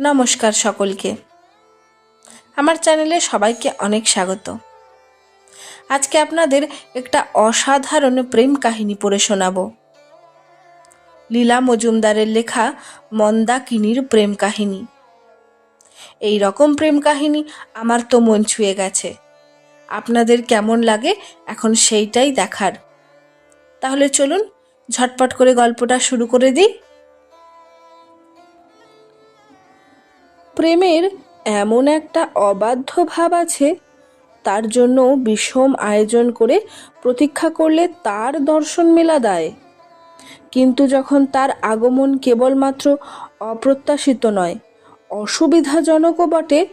নমস্কার সকলকে। আমার চ্যানেলে সবাইকে অনেক স্বাগত। আজকে আপনাদের একটা অসাধারণ প্রেম কাহিনী পড়ে শোনাব। লীলা মজুমদারের লেখা মন্দাকিনীর প্রেম কাহিনী। এই রকম প্রেম কাহিনী আমার তো মন ছুঁয়ে গেছে। আপনাদের কেমন লাগে এখন সেইটাই দেখার। তাহলে চলুন ঝটপট করে গল্পটা শুরু করে দিই। প্রেমের এমন একটা অবাধ্য ভাব আছে, তার জন্য বিষম আয়োজন করে প্রতীক্ষা করলে তার দর্শন মেলা দেয়। কিন্তু যখন তার আগমন কেবলমাত্র অপ্রত্যাশিত নয়, অসুবিধাজনকও বটে,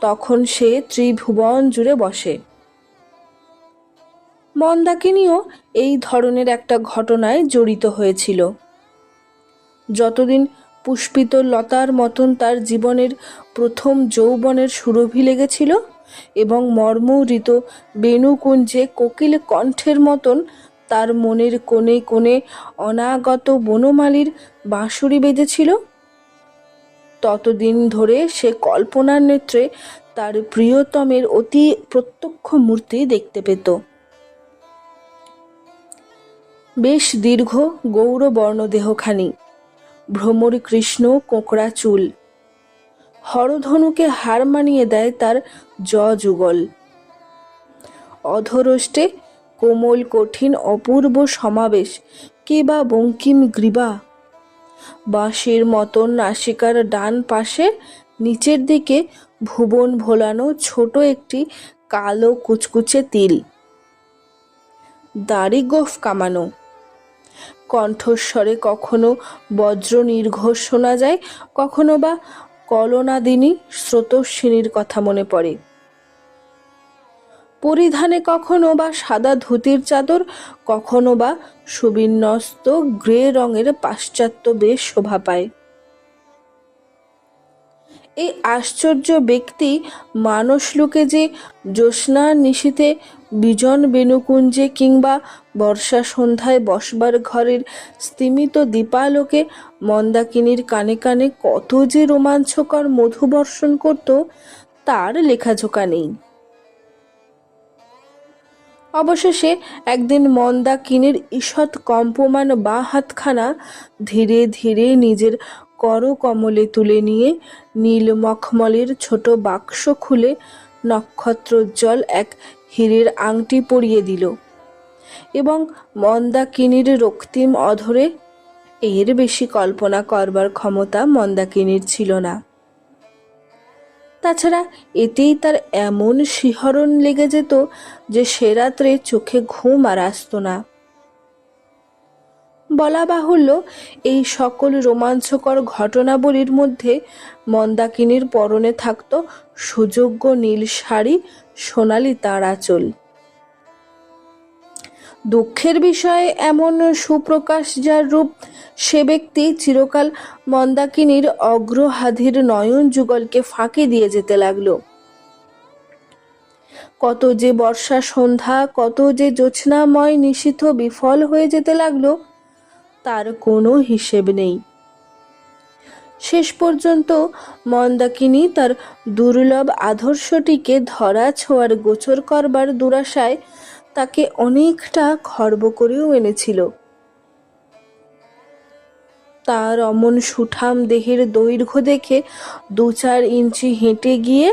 তখন সে ত্রিভুবন জুড়ে বসে। মন্দাকিনীও এই ধরনের একটা ঘটনায় জড়িত হয়েছিল। যতদিন পুষ্পিত লতার মতন তার জীবনের প্রথম যৌবনের সুরভি লেগেছিল এবং মর্মরিত বেণুকুঞ্জে কোকিল কণ্ঠের মতন তার মনের কোণে কোণে অনাগত বনমালীর বাঁশুরি বেজেছিল ততদিন ধরে সে কল্পনার নেত্রে তার প্রিয়তমের অতি প্রত্যক্ষ মূর্তি দেখতে পেত। বেশ দীর্ঘ গৌরবর্ণ দেহখানি। ভ্রমর কৃষ্ণ কোঁকড়া চুল। হরধনুকে হার মানিয়ে দেয় তার জ যুগল অধরষ্টে কোমল, কঠিন, অপূর্ব সমাবেশ, কে বা বঙ্কিম গ্রীবা? বাঁশের মতন নাসিকার ডান পাশে নিচের দিকে ভুবন ভোলানো ছোট একটি কালো কুচকুচে তিল। দাড়ি গোফ কামানো। কণ্ঠস্বরে কখনো বজ্র নির্ঘোষ শোনা যায়, কখনো বা কলনাদিনী স্রোতস্বিনীর কথা মনে পড়ে। পরিধানে কখনো বা সাদা ধুতির চাদর, কখনো বা সুবিন্যস্ত গ্রে রঙের পাশ্চাত্য বেশ শোভা পায়। এই আশ্চর্য ব্যক্তি মানসলোকে যে জ্যোৎস্না নিশীতে বিজন বেণুকুঞ্জে কিংবা বর্ষা সন্ধ্যায় বসবার ঘরের স্তিমিত দীপালোকে মন্দাকিনীর কানে কানে কত যে রোমাঞ্চকর মধু বর্ষণ করত, তার লেখাঝোকা নেই। অবশেষে একদিন মন্দাকিনীর ঈষৎ কম্পমান বা হাতখানা ধীরে ধীরে নিজের করকমলে তুলে নিয়ে নীল মখমলের ছোট বাক্স খুলে নক্ষত্রোজ্জ্বল এক হীরের আংটি পরিয়ে দিল এবং মন্দাকিনীর রক্তিম অধরে এর বেশি কল্পনা করবার ক্ষমতা মন্দাকিনীর ছিল না। তাছাড়া এতেই তার এমন শিহরণ লেগে যেত যে সে রাত্রে চোখে ঘুম আর আসত না। বলা বাহুল্য, এই সকল রোমাঞ্চকর ঘটনাবলীর মধ্যে মন্দাকিনীর পরনে থাকত সুযোগ্য নীল শাড়ি, সোনালি তার আঁচল। দুঃখের বিষয়ে এমন সুপ্রকাশ যার রূপ, সে ব্যক্তি চিরকাল মন্দাকিনীর অগ্রহাধির নয়ন যুগলকে ফাঁকি দিয়ে যেতে লাগল। কত যে বর্ষা সন্ধ্যা, কত যে জ্যোৎস্নাময় নিশীথ বিফল হয়ে যেতে লাগল তার কোনো হিসেব নেই। শেষ পর্যন্ত মন্দাকিনী তার দুর্লভ আদর্শটিকে ধরা ছোঁয়ার গোচর করবার দুরাশায় তাকে অনেকটা খর্ব করেও এনেছিল। তার অমন সুঠাম দেহের দৈর্ঘ্য দেখে দু চার ইঞ্চি হেঁটে গিয়ে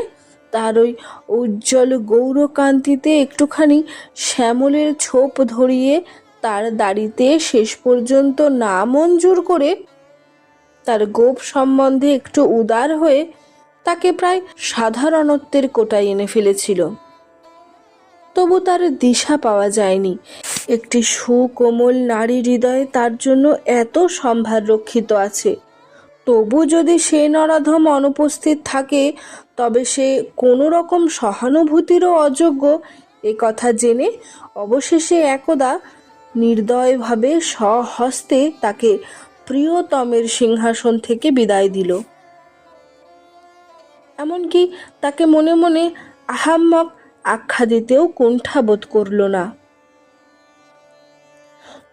তার ওই উজ্জ্বল গৌরকান্তিতে একটুখানি শ্যামলের ছোপ ধরিয়ে তার দাড়িতে শেষ পর্যন্ত না মঞ্জুর করে তার গোপ সম্বন্ধে একটু উদার হয়ে তাকে প্রায় সাধারণত্বের কোটায় এনে ফেলেছিল। তবু তার দিশা পাওয়া যায়নি। একটি সুকোমল নারী হৃদয়ে তার জন্য এত সম্ভার রক্ষিত আছে। তবু যদি সে নরাধম অনুপস্থিত থাকে, তবে সে কোনো রকম সহানুভূতিরও অযোগ্য। এ কথা জেনে অবশেষে একদা নির্দয়ভাবে সহস্তে তাকে প্রিয়তমের সিংহাসন থেকে বিদায় দিল। এমনকি তাকে মনে মনে আহাম্মক আখ্যা দিতেও কুণ্ঠাবোধ করল না।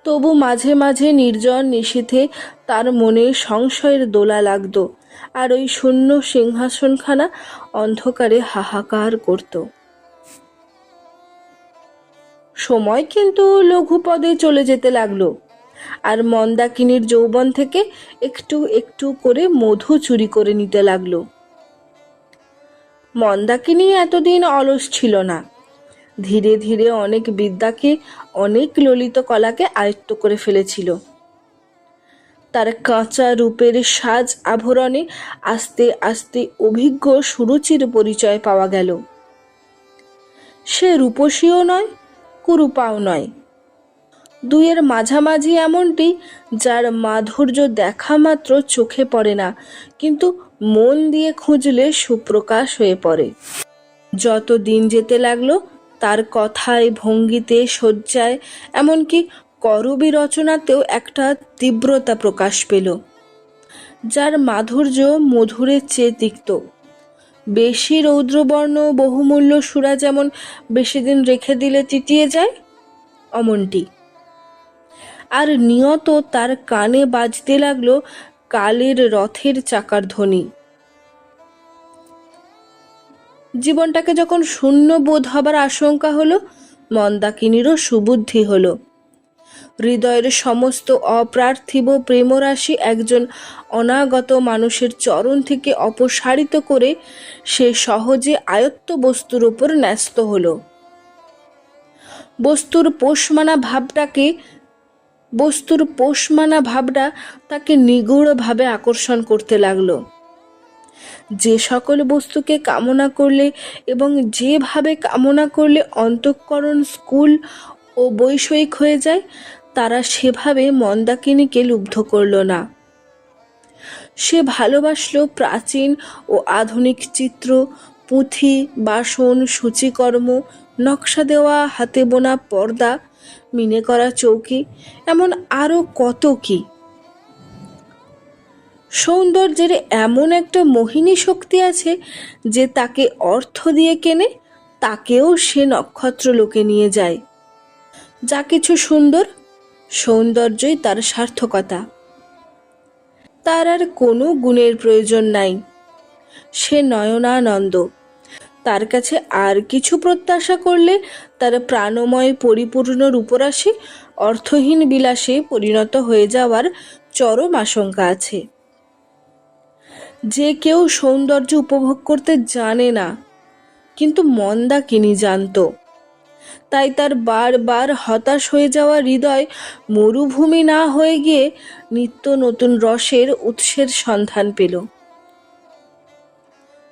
তবু মাঝে মাঝে নির্জন নিশীথে তার মনে সংশয়ের দোলা লাগতো আর ওই শূন্য সিংহাসনখানা অন্ধকারে হাহাকার করত। সময় কিন্তু লঘুপদে চলে যেতে লাগল। আর মন্দাকিনীর যৌবন থেকে একটু একটু করে মধু চুরি করে নিতে লাগল। মন্দাকিনী এতদিন অলস ছিল না। ধীরে ধীরে অনেক বিদ্যাকে, অনেক ললিত কলাকে আয়ত্ত করে ফেলেছিল। তার কাঁচা রূপের সাজ আভরণে আস্তে আস্তে অভিজ্ঞ সুরুচির পরিচয় পাওয়া গেল। সে রূপসীও নয় কুরুপাও নয়। দুইয়ের মাঝামাঝি এমনটি, যার মাধুর্য দেখা মাত্র চোখে পড়ে না, কিন্তু মন দিয়ে খুঁজলে সুপ্রকাশ হয়ে পড়ে। যত দিন যেতে লাগল, তার কথায় ভঙ্গিতে শয্যায়, এমনকি করবি রচনাতেও একটা তীব্রতা প্রকাশ পেল, যার মাধুর্য মধুরের চেয়ে তিক্ত। বেশি রৌদ্রবর্ণ বহুমূল্য সুরা যেমন বেশি দিন রেখে দিলে তিতিয়ে যায়, অমনটি। আর নিয়ত তার কানে বাজতে লাগল কালের রথের চাকার ধ্বনি। জীবনটাকে যখন শূন্য বোধ হবার আশঙ্কা হলো, মন্দাকিনীরও সুবুদ্ধি হলো। হৃদয়ের সমস্ত অপ্রার্থিব প্রেমরাশি একজন অনাগত মানুষের চরণ থেকে অপসারিত করে সে সহজে আয়ত্ত বস্তুর ওপর ন্যস্ত হলো। বস্তুর পোষমানা ভাবটাকে, বস্তুর পোষমানা ভাবটা তাকে নিগুড়ভাবে আকর্ষণ করতে লাগল। যে সকল বস্তুকে কামনা করলে এবং যেভাবে কামনা করলে অন্তঃকরণ স্কুল ও বৈষয়িক হয়ে যায় তারা সেভাবে মন্দাকিনীকে লুব্ধ করল না। সে ভালোবাসল প্রাচীন ও আধুনিক চিত্র, পুঁথি, বাসন, সূচিকর্ম, নকশা দেওয়া, হাতে বোনা পর্দা, মিনে করা চৌকি, এমন আরও কত কি? সৌন্দর্যের এমন একটা মোহিনী শক্তি আছে যে তাকে অর্থ দিয়ে কেনে তাকেও সে নক্ষত্র লোকে নিয়ে যায়। যা কিছু সুন্দর সৌন্দর্যই তার সার্থকতা। তার আর কোনো গুণের প্রয়োজন নাই। সে নয়নানন্দ। তার কাছে আর কিছু প্রত্যাশা করলে তার প্রাণময় পরিপূর্ণ রূপরাশি অর্থহীন বিলাসে পরিণত হয়ে যাওয়ার চরম আশঙ্কা আছে। যে কেউ সৌন্দর্য উপভোগ করতে জানে না, কিন্তু মন্দা মন্দাকিনী জানতো। তাই তার বারবার হতাশ হয়ে যাওয়া হৃদয় মরুভূমি না হয়ে গিয়ে নিত্য নতুন রসের উৎসের সন্ধান পেল।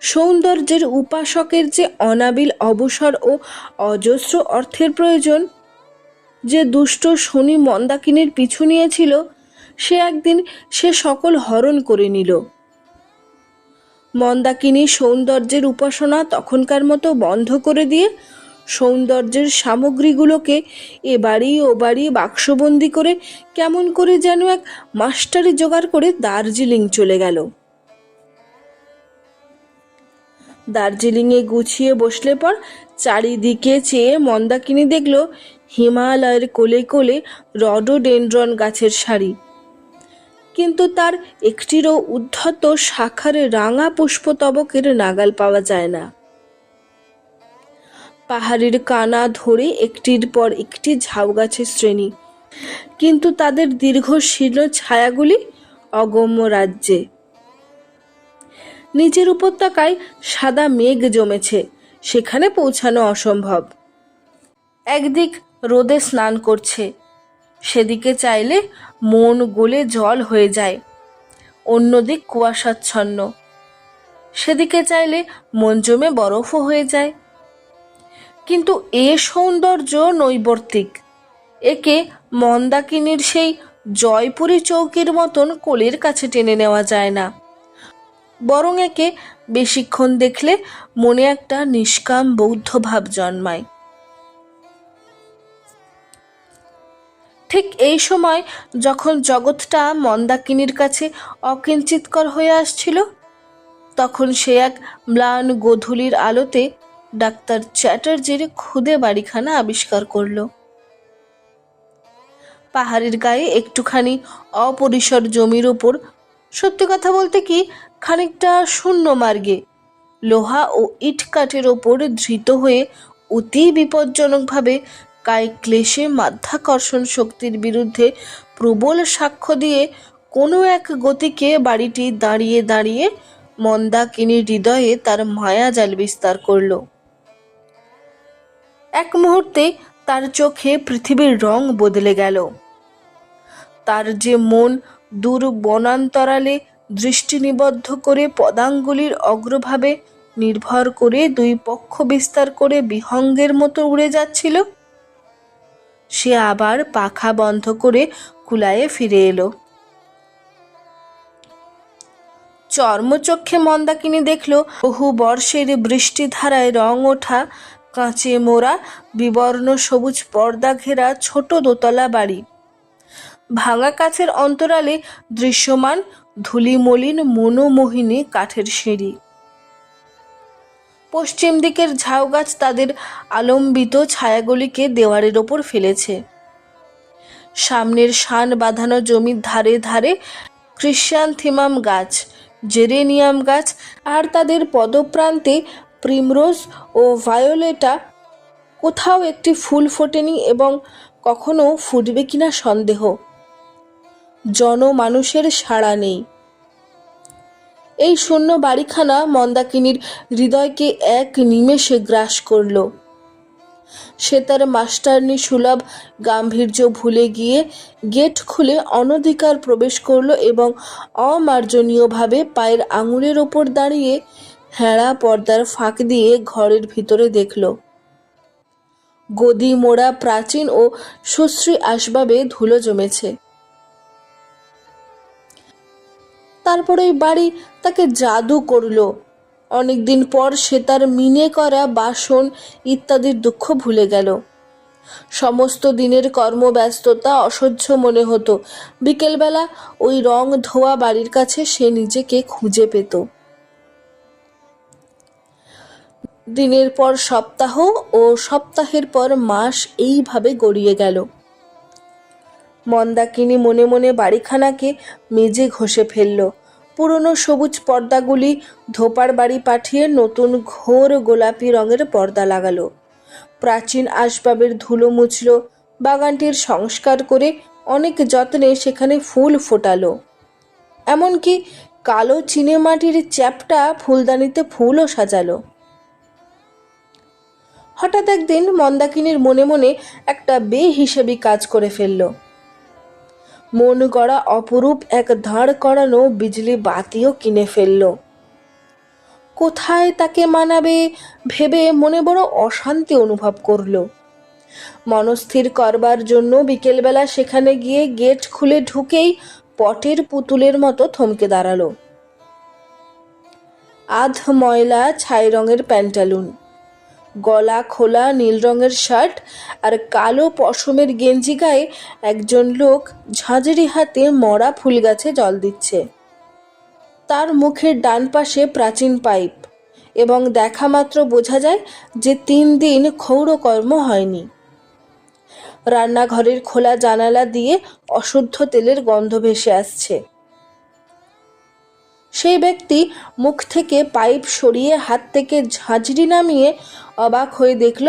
সৌন্দর্যের উপাসকের যে অনাবিল অবসর ও অজস্র অর্থের প্রয়োজন, যে দুষ্ট শনি মন্দাকিনীর পিছু নিয়েছিল, সে একদিন সে সকল হরণ করে নিল। মন্দাকিনী সৌন্দর্যের উপাসনা তখনকার মতো বন্ধ করে দিয়ে সৌন্দর্যের সামগ্রীগুলোকে এ বাড়ি ও বাড়ি বাক্সবন্দি করে কেমন করে যেন এক মাস্টারি জোগাড় করে দার্জিলিং চলে গেল। দার্জিলিংয়ে গুছিয়ে বসলে পর চারিদিকে চেয়ে মন্দাকিনী দেখল হিমালয়ের কোলে কোলে রডোডেন্ড্রন গাছের সারি। কিন্তু তার একটিরও উদ্ধত শাখার রাঙা পুষ্পতবকের নাগাল পাওয়া যায় না। পাহাড়ের কানা ধরে একটির পর একটি ঝাউ গাছের শ্রেণি। কিন্তু তাদের দীর্ঘ শীর্ণ ছায়াগুলি অগম্য রাজ্যে। নিচের উপত্যকায় সাদা মেঘ জমেছে, সেখানে পৌঁছানো অসম্ভব। একদিক রোদে স্নান করছে, সেদিকে চাইলে মন গলে জল হয়ে যায়, অন্যদিক কুয়াশাচ্ছন্ন। সেদিকে চাইলে মন জমে বরফও হয়ে যায়। কিন্তু এ সৌন্দর্য নৈবর্তিক। একে মন্দাকিনীর সেই জয়পুরী চৌকির মতন কোলের কাছে টেনে নেওয়া যায় না। বরং একে বেশিক্ষণ দেখলে মনে একটা নিষ্কাম বৌদ্ধ ভাব জন্মায়। ঠিক এই সময় যখন জগৎটা মন্দাকিনীর কাছে অকিঞ্চিতকর হয়ে আসছিল, তখন সে এক ম্লান গোধূলির আলোতে ডাক্তার চ্যাটার্জির খুদে বাড়িখানা আবিষ্কার করল। পাহাড়ের গায়ে একটুখানি অপরিসর জমির ওপর সত্যি কথা বলতে কি, খানিকটা শূন্য মার্গে, লোহা ও ইট কাঠের ওপর ধৃত হয়ে অতি বিপজ্জনকভাবে কায়িক ক্লেশে মাধ্যাকর্ষণ শক্তির বিরুদ্ধে প্রবল সাক্ষ্য দিয়ে কোনো এক গতিকে বাড়িটি দাঁড়িয়ে দাঁড়িয়ে মন্দাকিনীর হৃদয়ে তার মায়াজাল বিস্তার করল। এক মুহূর্তে তার চোখে পৃথিবীর রং বদলে গেল। তার যে মন দূর বনান্তরালে দৃষ্টি নিবদ্ধ করে পদাঙ্গুলির অগ্রভাবে নির্ভর করে দুই পক্ষ বিস্তার করে বিহঙ্গের মতো উড়ে যাচ্ছিল, সে আবার পাখা বন্ধ করে কুলায়ে ফিরে এলো। চর্মচক্ষে মন্দাকিনী দেখল বহু বর্ষের বৃষ্টিধারায় রং ওঠা কাঁচে মোড়া বিবর্ণ সবুজ পর্দা ঘেরা ছোট দোতলা বাড়ি। ভাঙা কাছের অন্তরালে দৃশ্যমান ধুলিমলিন মনোমোহিনী কাঠের সিঁড়ি। পশ্চিম দিকের ঝাউ গাছ তাদের আলম্বিত ছায়াগুলিকে দেওয়ারের ওপর ফেলেছে। সামনের শান বাঁধানো জমির ধারে ধারে ক্রিশ্চান্থিমাম গাছ, জেরেনিয়াম গাছ আর তাদের পদপ্রান্তে প্রিমরোজ ও ভায়োলেটা কোথাও একটি ফুল ফোটেনি এবং কখনো ফুটবে কিনা সন্দেহ। জনমানুষের সাড়া নেই। এই শূন্য বাড়িখানা মন্দাকিনীর হৃদয়কে এক নিমেষে গ্রাস করল। সে তার মাস্টারনি সুলভ গাম্ভীর্য ভুলে গিয়ে গেট খুলে অনধিকার প্রবেশ করল এবং অমার্জনীয়ভাবে পায়ের আঙুলের ওপর দাঁড়িয়ে হেঁড়া পর্দার ফাঁক দিয়ে ঘরের ভিতরে দেখল। গদি মোড়া প্রাচীন ও সুশ্রী আসবাবে ধুলো জমেছে। তারপর ওই বাড়ি তাকে জাদু করল। অনেকদিন পর সে তার মিনে করা বাসন ইত্যাদির দুঃখ ভুলে গেল। সমস্ত দিনের কর্মব্যস্ততা অসহ্য মনে হতো। বিকেলবেলা ওই রং ধোয়া বাড়ির কাছে সে নিজেকে খুঁজে পেত। দিনের পর সপ্তাহ ও সপ্তাহের পর মাস এইভাবে গড়িয়ে গেল। মন্দাকিনী মনে মনে বাড়িখানাকে মেজে ঘষে ফেলল। পুরনো সবুজ পর্দাগুলি ধোপার বাড়ি পাঠিয়ে নতুন ঘোর গোলাপি রঙের পর্দা লাগালো। প্রাচীন আসবাবের ধুলো মুছল, বাগানটির সংস্কার করে অনেক যত্নে সেখানে ফুল ফোটালো। এমনকি কালো চিনেমাটির চ্যাপটা ফুলদানিতে ফুলও সাজালো। হঠাৎ একদিন মন্দাকিনীর মনে মনে একটা বেহিসেবি কাজ করে ফেলল। মন গড়া অপরূপ এক দাঁড় করানো বিজলি বাতিও কিনে ফেলল। কোথায় তাকে মানাবে ভেবে মনে বড় অশান্তি অনুভব করল। মনস্থির করবার জন্য বিকেলবেলা সেখানে গিয়ে গেট খুলে ঢুকেই পটের পুতুলের মতো থমকে দাঁড়াল। আধ ময়লা ছাই রঙের প্যান্টালুন। গলা খোলা, নীল রঙের শার্ট আর কালো পশমের গেঞ্জি গায়ে একজন লোক ঝাঁঝরি হাতে মরা ফুল গাছে জল দিচ্ছে। তার মুখের ডান পাশে প্রাচীন পাইপ এবং দেখা মাত্র বোঝা যায় যে তিন দিন ক্ষৌরকর্ম হয়নি। রান্নাঘরের খোলা জানালা দিয়ে অশুদ্ধ তেলের গন্ধ ভেসে আসছে। সেই ব্যক্তি মুখ থেকে পাইপ সরিয়ে হাত থেকে ঝাঁঝরি নামিয়ে অবাক হয়ে দেখল,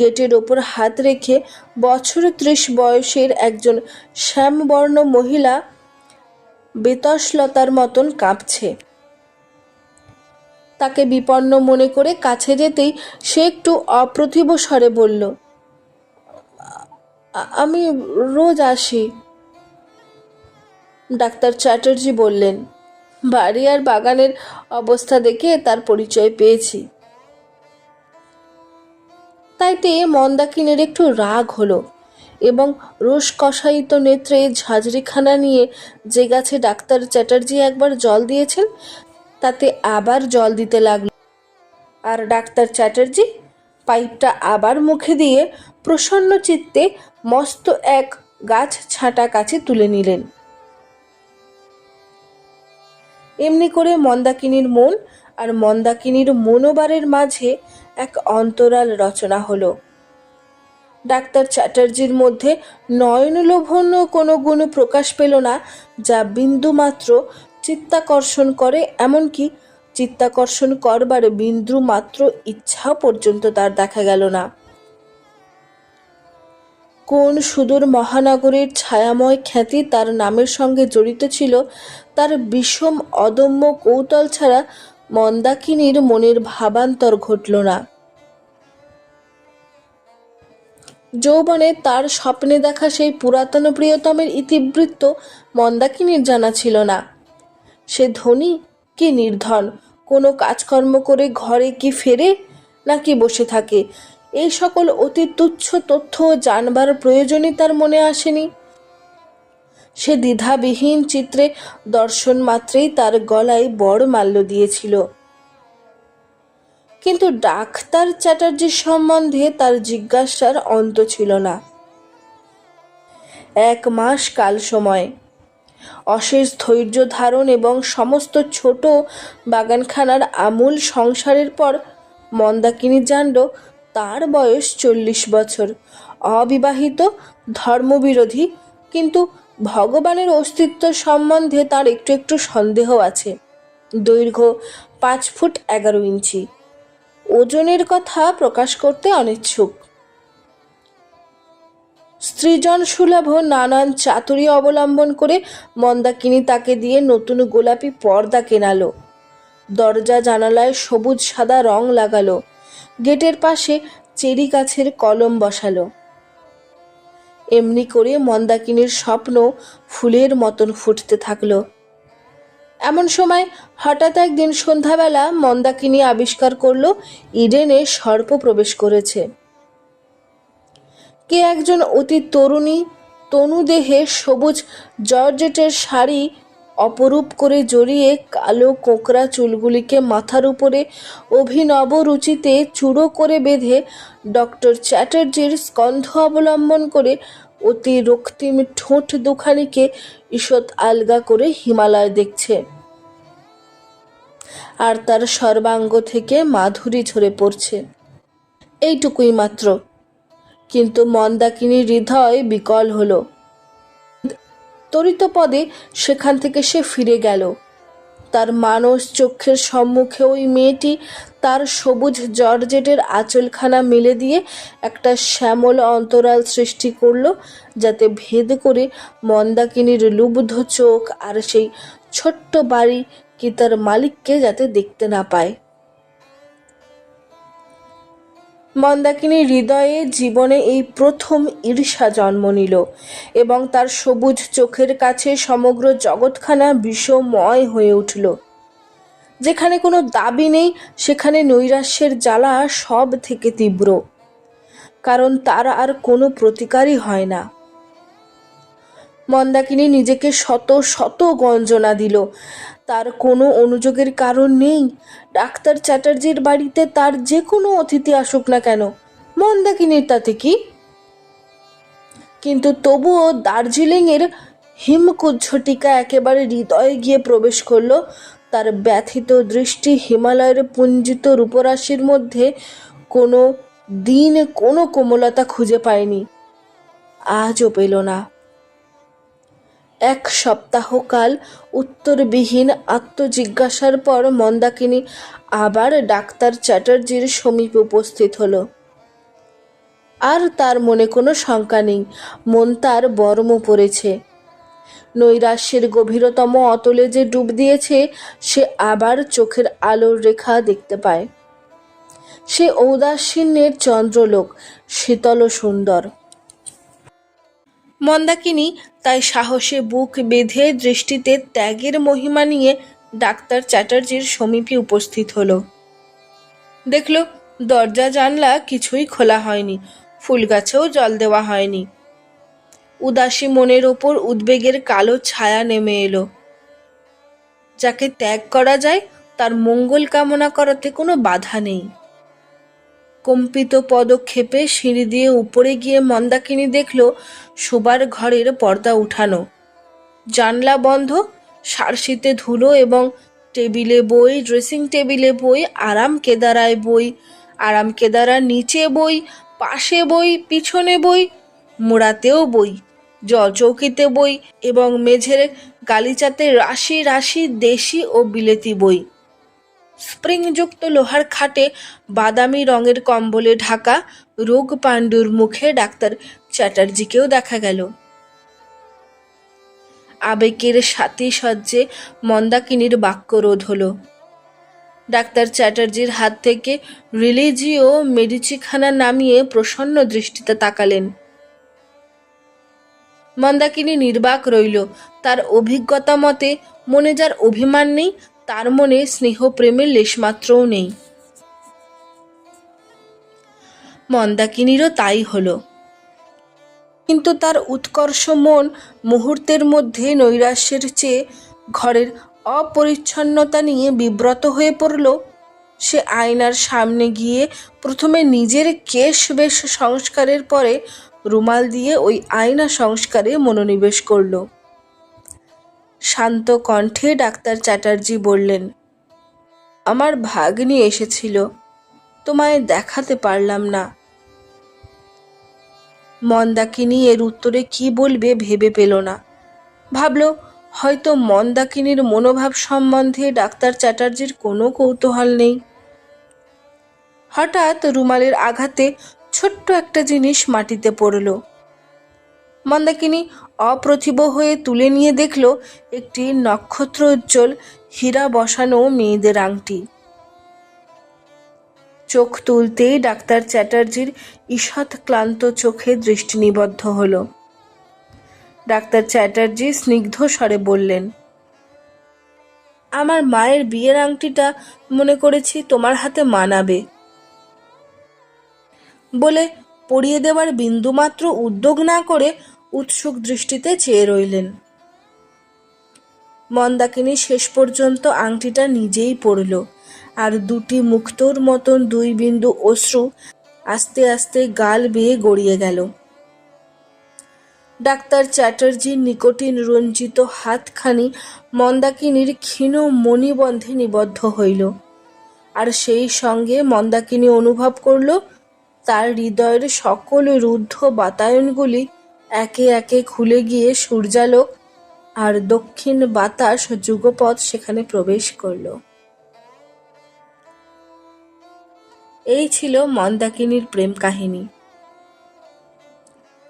গেটের ওপর হাত রেখে বছর ত্রিশ বয়সের একজন শ্যামবর্ণ মহিলা বেতসলতার মতন কাঁপছে। তাকে বিপন্ন মনে করে কাছে যেতেই সে একটু অপ্রতিভ স্বরে বলল আমি রোজ আসি। ডাক্তার চ্যাটার্জি বললেন বাড়ি আর বাগানের অবস্থা দেখে তার পরিচয় পেয়েছি। তাইতে মন্দাকিনের একটু রাগ হলো এবং রোষ কষায়িত নেত্রে ঝাঁঝরিখানা নিয়ে যে গাছে ডাক্তার চ্যাটার্জি একবার জল দিয়েছেন, তাতে আবার জল দিতে লাগল। আর ডাক্তার চ্যাটার্জি পাইপটা আবার মুখে দিয়ে প্রসন্ন চিত্তে মস্ত এক গাছ ছাঁটা কাছে তুলে নিলেন। এমনি করে মন্দাকিনীর মন আর মন্দাকিনীর মনোবারের মাঝে এক অন্তরাল রচনা হলো। ডাক্তার চ্যাটার্জির মধ্যে নয়নলোভন্য কোনো গুণ প্রকাশ পেল না, যা বিন্দুমাত্র চিত্তাকর্ষণ করে, এমনকি চিত্তাকর্ষণ করবার বিন্দু মাত্র ইচ্ছা পর্যন্ত তার দেখা গেল না। কোন সুদূর মহানগরীর ছায়াময় খ্যাতি তার নামের সঙ্গে জড়িত ছিল, তার বিষম অদম্য কৌতল ছাড়া মন্দাকিনীর মনের ভাবান্তর ঘটল না। যৌবনে তার স্বপ্নে দেখা সেই পুরাতন প্রিয়তমের ইতিবৃত্ত মন্দাকিনীর জানা ছিল না। সে ধনী কি নির্ধন? কোনো কাজকর্ম করে ঘরে কি ফেরে নাকি বসে থাকে? এই সকল অতি তুচ্ছ তথ্য জানবার প্রয়োজনই তার মনে আসেনি। সে দ্বিধাবিহীন চিত্রে দর্শন মাত্রেই তার গলায় বড় মাল্য দিয়েছিল। কিন্তু ডাক্তার চ্যাটার্জির সম্বন্ধে তার জিজ্ঞাসার অন্ত ছিল না। এক মাস কাল সময়। অশেষ ধৈর্য ধারণ এবং সমস্ত ছোট বাগানখানার আমূল সংসারের পর মন্দাকিনী জানল তার বয়স চল্লিশ বছর। অবিবাহিত, ধর্মবিরোধী, কিন্তু ভগবানের অস্তিত্ব সম্বন্ধে তার একটু একটু সন্দেহ আছে। দৈর্ঘ্য পাঁচ ফুট এগারো ইঞ্চি। ওজনের কথা প্রকাশ করতে অনিচ্ছুক। স্ত্রীজন সুলভ নানান চাতুরি অবলম্বন করে মন্দাকিনী তাকে দিয়ে নতুন গোলাপি পর্দা কেনালো। দরজা জানালায় সবুজ সাদা রং লাগালো। গেটের পাশে চেরি গাছের কলম বসালো। এমনি করে মন্দাকিনীর স্বপ্ন ফুলের মতন ফুটতে থাকল। এমন সময় হঠাৎ একদিন সন্ধ্যাবেলা মন্দাকিনী আবিষ্কার করল, ইডেনে সর্প প্রবেশ করেছে। কে একজন অতি তরুণী, তনু দেহে সবুজ জর্জেটের শাড়ি অপরূপ করে জড়িয়ে কালো কোঁকড়া চুলগুলিকে মাথার উপরে অভিনব রুচিতে চূড়ো করে বেঁধে ডক্টর চ্যাটার্জির স্কন্ধ অবলম্বন করে অতি রক্তিম ঠোঁট দুখানিকে ঈষৎ আলগা করে হিমালয় দেখছে। আর তার সর্বাঙ্গ থেকে মাধুরী ঝরে পড়ছে। এইটুকুই মাত্র। কিন্তু মন্দাকিনী হৃদয় বিকল হলো। তরিত পদে সেখান থেকে সে ফিরে গেল। তার মানস চক্ষের সম্মুখে ওই মেয়েটি তার সবুজ জর্জেটের আঁচলখানা মেলে দিয়ে একটা শ্যামল অন্তরাল সৃষ্টি করল, যাতে ভেদ করে মন্দাকিনীর লুব্ধ চোখ আর সেই ছোট্ট বাড়ি কি তার মালিককে যাতে দেখতে না পায়। মন্দাকিনীর হৃদয়ে জীবনে এই প্রথম ঈর্ষা জন্ম নিল এবং তার সবুজ চোখের কাছে সমগ্র জগৎখানা বিষময় হয়ে উঠল। যেখানে কোনো দাবি নেই, সেখানে নৈরাশ্যের জ্বালা সব থেকে তীব্র। কারণ তার আর কোনো প্রতিকারই হয় না। মন্দাকিনী নিজেকে শত শত গঞ্জনা দিল। তার কোনো অনুযোগের কারণ নেই। ডাক্তার চ্যাটার্জির বাড়িতে তার যে কোনো অতিথি আসুক না কেন। মন্দাকিনীর তাতে কি? কিন্তু তবুও দার্জিলিংয়ের হিমকুজ্ঝটিকা একেবারে হৃদয়ে গিয়ে প্রবেশ করল। তার ব্যথিত দৃষ্টি হিমালয়ের পুঞ্জিত রূপরাশির মধ্যে কোনো দিন কোনো কোমলতা খুঁজে পায়নি। আজও পেল না। এক সপ্তাহকাল উত্তরবিহীন আত্মজিজ্ঞাসার পর মন্দাকিনী আবার ডাক্তার চ্যাটার্জির সমীপে উপস্থিত হলো। আর তার মনে কোনো শঙ্কা নেই, মন তার বর্ম পড়েছে। নৈরাশ্যের গভীরতম অতলে যে ডুব দিয়েছে, সে আবার চোখের আলোর রেখা দেখতে পায়। সে ঔদাসীন্যের চন্দ্রলোক, শীতল সুন্দর। মন্দাকিনী তাই সাহসে বুক বেঁধে দৃষ্টিতে ত্যাগের মহিমা নিয়ে ডাক্তার চ্যাটার্জির সমীপে উপস্থিত হলো। দেখল, দরজা জানলা কিছুই খোলা হয়নি, ফুল গাছেও জল দেওয়া হয়নি। উদাসী মনের ওপর উদ্বেগের কালো ছায়া নেমে এলো। যাকে ত্যাগ করা যায়, তার মঙ্গল কামনা করাতে কোনো বাধা নেই। কম্পিত পদক্ষেপে সিঁড়ি দিয়ে উপরে গিয়ে মন্দাকিনী দেখল, শোবার ঘরের পর্দা উঠানো। জানলা বন্ধ সারশিতে ধুলো এবং টেবিলে বই, ড্রেসিং টেবিলে বই, আরাম কেদারায় বই, আরাম কেদারার নিচে বই, পাশে বই, পিছনে বই, মোড়াতেও বই জল জলচৌকিতে বই এবং মেঝের গালিচাতে রাশি রাশি দেশি ও বিলেতি বই। স্প্রিংযুক্ত লোহার খাটে বাদামি রঙের কম্বলে ঢাকা রোগ পাণ্ডুর মুখে ডাক্তার চ্যাটার্জিকেও দেখা গেল। আবেগের সাথে সজ্জে মন্দাকিনীর বাক্য রোধ হলো। ডাক্তার চ্যাটার্জির হাত থেকে রিলিজিও মেডিচিখানা নামিয়ে প্রসন্ন দৃষ্টিতে তাকালেন। মন্দাকিনী নির্বাক রইল। তার অভিজ্ঞতা মতে মনে যার অভিমান নেই তার মনে স্নেহ প্রেমের লেশমাত্রও নেই। মন্দাকিনীরও তাই হলো। কিন্তু তার উৎকর্ষ মন মুহূর্তের মধ্যে নৈরাশ্যের চেয়ে ঘরের অপরিচ্ছন্নতা নিয়ে বিব্রত হয়ে পড়ল। সে আয়নার সামনে গিয়ে প্রথমে নিজের কেশ বেশ সংস্কারের পরে রুমাল দিয়ে ওই আয়না সংস্কারে মনোনিবেশ করল। শান্ত কণ্ঠে ডাক্তার চ্যাটার্জি বললেন, আমার ভাগ্নি এসেছিল, তোমায় দেখাতে পারলাম না। মন্দাকিনী এর উত্তরে কি বলবে ভেবে পেল না। ভাবল, হয়তো মন্দাকিনীর মনোভাব সম্বন্ধে ডাক্তার চ্যাটার্জির কোনো কৌতূহল নেই। হঠাৎ রুমালের আঘাতে ছোট্ট একটা জিনিস মাটিতে পড়ল। মন্দাকিনী অপ্রতিভ হয়ে তুলে নিয়ে দেখল একটি নক্ষত্র উজ্জ্বল হীরা বসানো মেয়েদের আংটি। চোখ তুলতেই ডাক্তার চ্যাটার্জির ঈষৎ ক্লান্ত চোখে দৃষ্টি নিবদ্ধ হল। ডাক্তার চ্যাটার্জি স্নিগ্ধ স্বরে বললেন, আমার মায়ের বিয়ের আংটিটা মনে করেছি তোমার হাতে মানাবে। বলে পরিয়ে দেওয়ার বিন্দুমাত্র উদ্যোগ না করে উৎসুক দৃষ্টিতে চেয়ে রইলেন। মন্দাকিনী শেষ পর্যন্ত আংটিটা নিজেই পড়ল আর দুটি মুক্তোর মতন দুই বিন্দু অশ্রু আস্তে আস্তে গাল বেয়ে গড়িয়ে গেল। ডাক্তার চ্যাটার্জির নিকটিন রঞ্জিত হাতখানি মন্দাকিনীর ক্ষীণ মণিবন্ধে নিবদ্ধ হইল, আর সেই সঙ্গে মন্দাকিনী অনুভব করল তার হৃদয়ের সকল রুদ্ধ বাতায়নগুলি একে একে খুলে গিয়ে সূর্যালোক আর দক্ষিণ বাতাস যুগপথ সেখানে প্রবেশ করল। এই ছিল মন্দাকিনীর প্রেম কাহিনী।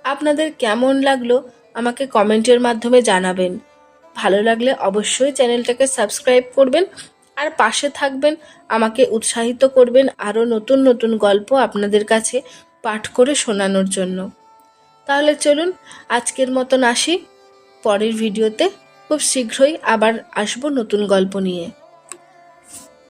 আপনাদের কেমন লাগল আমাকে কমেন্টের মাধ্যমে জানাবেন। ভালো লাগলে অবশ্যই চ্যানেলটাকে সাবস্ক্রাইব করবেন আর পাশে থাকবেন, আমাকে উৎসাহিত করবেন আরও নতুন নতুন গল্প আপনাদের কাছে পাঠ করে শোনানোর জন্য। তাহলে চলুন, আজকের মতন আসি। পরের ভিডিওতে খুব শীঘ্রই আবার আসব নতুন গল্প নিয়ে।